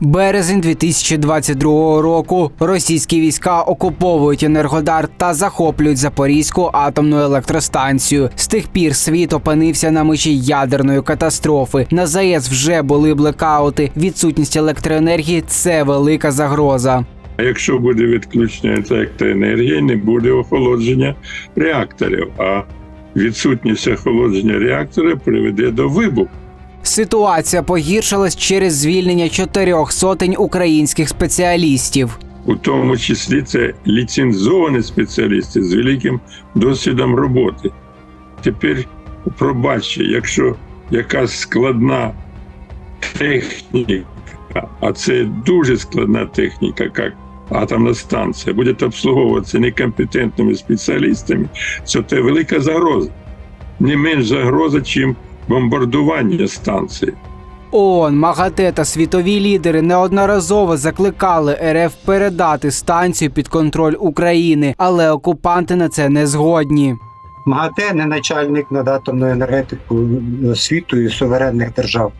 Березень 2022 року російські війська окуповують Енергодар та захоплюють Запорізьку атомну електростанцію. З тих пір світ опинився на межі ядерної катастрофи. На ЗАЕС вже були блекаути. Відсутність електроенергії це велика загроза. А якщо буде відключення електроенергії, не буде охолодження реакторів. А відсутність охолодження реактора приведе до вибуху. Ситуація погіршилась через звільнення чотирьох сотень українських спеціалістів. У тому числі це ліцензовані спеціалісти з великим досвідом роботи. Тепер пробачте, якщо якась складна техніка, а це дуже складна техніка, як атомна станція, буде обслуговуватися некомпетентними спеціалістами, це велика загроза. Не менш загроза, чим бомбардування станції. ООН, МАГАТЕ та світові лідери неодноразово закликали РФ передати станцію під контроль України, але окупанти на це не згодні. МАГАТЕ не начальник над атомною енергетикою світу і суверенних держав.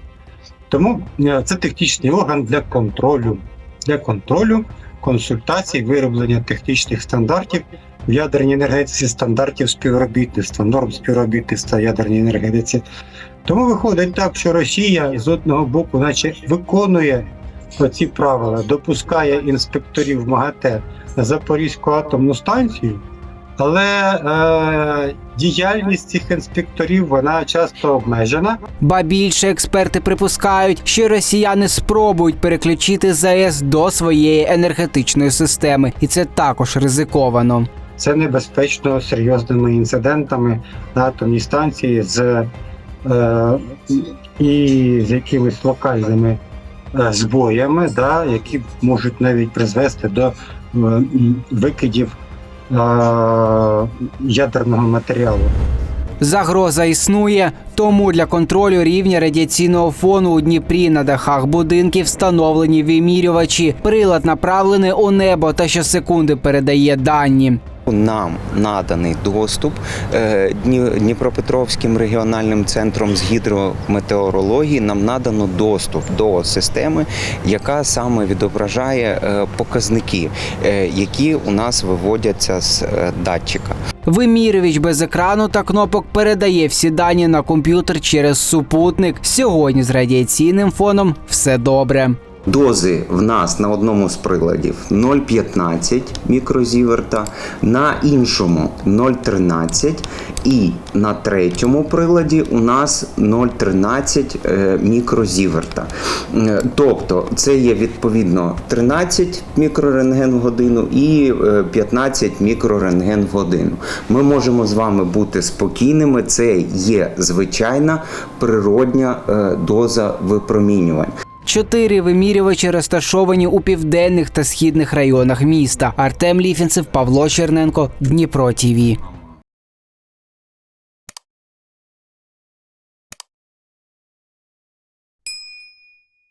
Тому е, це технічний орган для контролю, для контролю, консультацій, вироблення технічних стандартів в ядерній енергетиці, стандартів співробітництва, норм співробітництва ядерній енергетиці. Тому виходить так, що Росія з одного боку, наче виконує ці правила, допускає інспекторів МАГАТЕ на Запорізьку атомну станцію. Але е, діяльність цих інспекторів вона часто обмежена. Ба більше експерти припускають, що росіяни спробують переключити ЗАЕС до своєї енергетичної системи, і це також ризиковано. Це небезпечно серйозними інцидентами на атомній станції з е, і з якимись локальними е, збоями, да, які можуть навіть призвести до е, викидів е, ядерного матеріалу. Загроза існує, тому для контролю рівня радіаційного фону у Дніпрі на дахах будинків встановлені вимірювачі. Прилад направлений у небо та щосекунди передає дані. Нам наданий доступ е, Дніпропетровським регіональним центром з гідрометеорології. Нам надано доступ до системи, яка саме відображає е, показники, е, які у нас виводяться з датчика. Вимірювач без екрану та кнопок передає всі дані на комп'ютер через супутник. Сьогодні з радіаційним фоном все добре. Дози в нас на одному з приладів 0,15 мікрозіверта, на іншому 0,13 і на третьому приладі у нас 0,13 е, мікрозіверта. Е, Тобто це є відповідно 13 мікрорентген в годину і е, 15 мікрорентген в годину. Ми можемо з вами бути спокійними. Це є звичайна природня е, доза випромінювань. Чотири вимірювачі розташовані у південних та східних районах міста. Артем Ліфінцев, Павло Черненко, Дніпро ТІВІ.